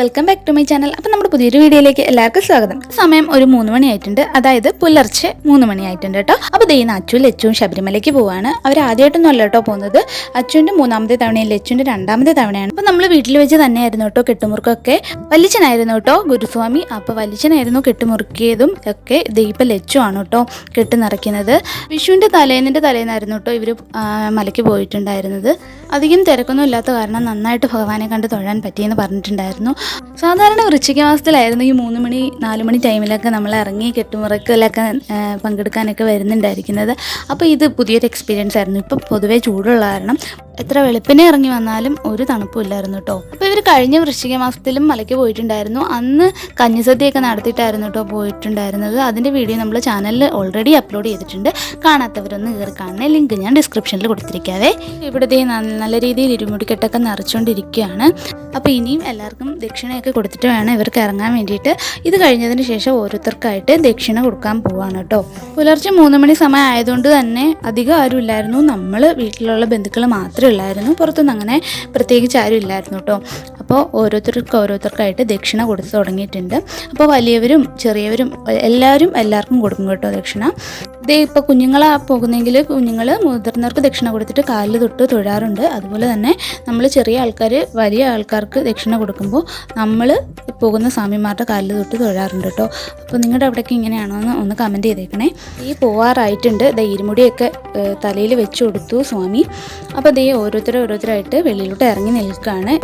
Welcome back to my channel അപ്പം നമ്മുടെ പുതിയൊരു വീഡിയോയിലേക്ക് എല്ലാവർക്കും സ്വാഗതം. സമയം ഒരു മൂന്ന് മണിയായിട്ടുണ്ട് അതായത് പുലർച്ചെ മൂന്ന് മണിയായിട്ടുണ്ട് കേട്ടോ. അപ്പോൾ ദൈന അച്ചു ലച്ചുവും ശബരിമലയ്ക്ക് പോവാണ്. അവർ ആദ്യമായിട്ടൊന്നും അല്ല കേട്ടോ പോകുന്നത്. അച്ചുവിന്റെ മൂന്നാമത്തെ തവണയും ലച്ചുവിന്റെ രണ്ടാമത്തെ തവണയാണ്. അപ്പോൾ നമ്മൾ വീട്ടിൽ വെച്ച് തന്നെയായിരുന്നു കേട്ടോ കെട്ടുമുറുക്കൊക്കെ. വലിച്ചനായിരുന്നു കേട്ടോ ഗുരുസ്വാമി. അപ്പോൾ വലിച്ചനായിരുന്നു കെട്ടുമുറുക്കിയതും ഒക്കെ ദൈപ്പം ലച്ചു ആണ് കേട്ടോ കെട്ട് നിറയ്ക്കുന്നത്. വിഷുവിന്റെ തലേന്നിന്റെ തലേന്നായിരുന്നു കേട്ടോ ഇവർ മലയ്ക്ക് പോയിട്ടുണ്ടായിരുന്നത്. അധികം തിരക്കൊന്നും ഇല്ലാത്ത കാരണം നന്നായിട്ട് ഭഗവാനെ കണ്ട് തൊഴാൻ പറ്റിയെന്ന് പറഞ്ഞിട്ടുണ്ടായിരുന്നു. സാധാരണ വൃശ്ചിക മാസത്തിലായിരുന്നു ഈ മൂന്ന് മണി നാല് മണി ടൈമിലൊക്കെ നമ്മൾ ഇറങ്ങി കെട്ടുമുറക്കലൊക്കെ പങ്കെടുക്കാനൊക്കെ വരുന്നുണ്ടായിരിക്കുന്നത്. അപ്പോൾ ഇത് പുതിയൊരു എക്സ്പീരിയൻസ് ആയിരുന്നു. ഇപ്പം പൊതുവേ ചൂടുള്ള കാരണം എത്ര വെളുപ്പിനെ ഇറങ്ങി വന്നാലും ഒരു തണുപ്പും ഇല്ലായിരുന്നു കേട്ടോ അപ്പോൾ ഇവർ കഴിഞ്ഞ വൃശ്ചിക മാസത്തിലും മലയ്ക്ക് പോയിട്ടുണ്ടായിരുന്നു. അന്ന് കഞ്ഞിസദ്യയൊക്കെ നടത്തിയിട്ടായിരുന്നു കേട്ടോ പോയിട്ടുണ്ടായിരുന്നത്. അതിന്റെ വീഡിയോ നമ്മൾ ചാനലിൽ ഓൾറെഡി അപ്ലോഡ് ചെയ്തിട്ടുണ്ട്. കാണാത്തവരൊന്നും കയറി കാണുന്ന ലിങ്ക് ഞാൻ ഡിസ്ക്രിപ്ഷനിൽ കൊടുത്തിരിക്കാവേ. ഇവിടുത്തെ നല്ല രീതിയിൽ ഇരുമുടിക്കെട്ടൊക്കെ നിറച്ചുകൊണ്ടിരിക്കുകയാണ് അപ്പോൾ ഇനിയും എല്ലാവർക്കും ദക്ഷിണയൊക്കെ കൊടുത്തിട്ട് വേണം ഇവർക്ക് ഇറങ്ങാൻ വേണ്ടിയിട്ട്. ഇത് കഴിഞ്ഞതിന് ശേഷം ഓരോരുത്തർക്കായിട്ട് ദക്ഷിണ കൊടുക്കാൻ പോവാണ് കേട്ടോ പുലർച്ചെ മൂന്ന് മണി സമയം ആയതുകൊണ്ട് തന്നെ അധികം ആരും ഇല്ലായിരുന്നു നമ്മൾ വീട്ടിലുള്ള ബന്ധുക്കൾ മാത്രമേ ഉള്ളായിരുന്നു പുറത്തുനിന്ന് അങ്ങനെ പ്രത്യേകിച്ച് ആരും ഇല്ലായിരുന്നു കേട്ടോ. അപ്പോൾ ഓരോരുത്തർക്ക് ഓരോരുത്തർക്കായിട്ട് ദക്ഷിണ കൊടുത്ത് തുടങ്ങിയിട്ടുണ്ട്. അപ്പോൾ വലിയവരും ചെറിയവരും എല്ലാവരും എല്ലാവർക്കും കൊടുക്കും കേട്ടോ ദക്ഷിണ. ഇതേ ഇപ്പോൾ കുഞ്ഞുങ്ങളെ പോകുന്നെങ്കിൽ കുഞ്ഞുങ്ങൾ മുതിർന്നവർക്ക് ദക്ഷിണ കൊടുത്തിട്ട് കാലിൽ തൊട്ട് തൊഴാറുണ്ട്. അതുപോലെ തന്നെ നമ്മൾ ചെറിയ ആൾക്കാർ വലിയ ആൾക്കാർക്ക് ദക്ഷിണ കൊടുക്കുമ്പോൾ നമ്മൾ പോകുന്ന സ്വാമിമാരുടെ കാലിൽ തൊട്ട് തൊഴാറുണ്ട് കേട്ടോ. അപ്പോൾ നിങ്ങളുടെ അവിടേക്ക് ഇങ്ങനെയാണോ എന്ന് ഒന്ന് കമന്റ് ചെയ്തേക്കണേ. ഈ പോവാറായിട്ടുണ്ട്. ദേ ഇരുമുടിയൊക്കെ തലയിൽ വെച്ച് കൊടുത്തു സ്വാമി. അപ്പോൾ ദേ ഓരോരുത്തരും ഓരോരുത്തരായിട്ട് വെളിയിലോട്ട് ഇറങ്ങി നിൽക്കുകയാണ്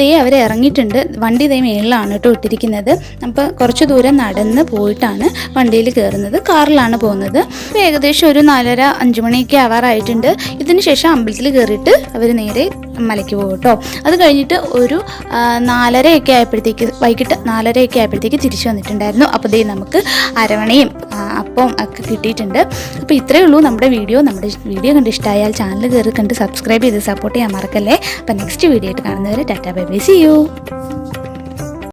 ദേ അവർ ഇറങ്ങിയിട്ടുണ്ട്. വണ്ടി ദേ മേളിലാണ് കേട്ടോ ഇട്ടിരിക്കുന്നത്. അപ്പോൾ കുറച്ച് ദൂരം നടന്ന് പോയിട്ടാണ് വണ്ടിയിൽ കയറുന്നത് കാറിലാണ് പോകുന്നത്. ഏകദേശം ഒരു നാലര അഞ്ച് മണിയൊക്കെ ആവാറായിട്ടുണ്ട്. ഇതിന് ശേഷം അമ്പലത്തിൽ കയറിയിട്ട് അവർ നേരെ മലയ്ക്ക് പോകും കേട്ടോ. അത് കഴിഞ്ഞിട്ട് ഒരു നാലരയൊക്കെ ആയപ്പോഴത്തേക്ക് വൈകിട്ട് നാലരയൊക്കെ ആയപ്പോഴത്തേക്ക് തിരിച്ചു വന്നിട്ടുണ്ടായിരുന്നു. അപ്പോൾ ദേ നമുക്ക് അരവണയും അപ്പം ഒക്കെ കിട്ടിയിട്ടുണ്ട്. അപ്പോൾ ഇത്രയേ ഉള്ളൂ നമ്മുടെ വീഡിയോ. നമ്മുടെ വീഡിയോ കണ്ട് ഇഷ്ടമായാൽ ചാനൽ കയറി കണ്ട് സബ്സ്ക്രൈബ് ചെയ്ത് സപ്പോർട്ട് ചെയ്യാൻ മറക്കല്ലേ. അപ്പോൾ നെക്സ്റ്റ് വീഡിയോ ആയിട്ട് കാണുന്നവരെ tata bye bye see you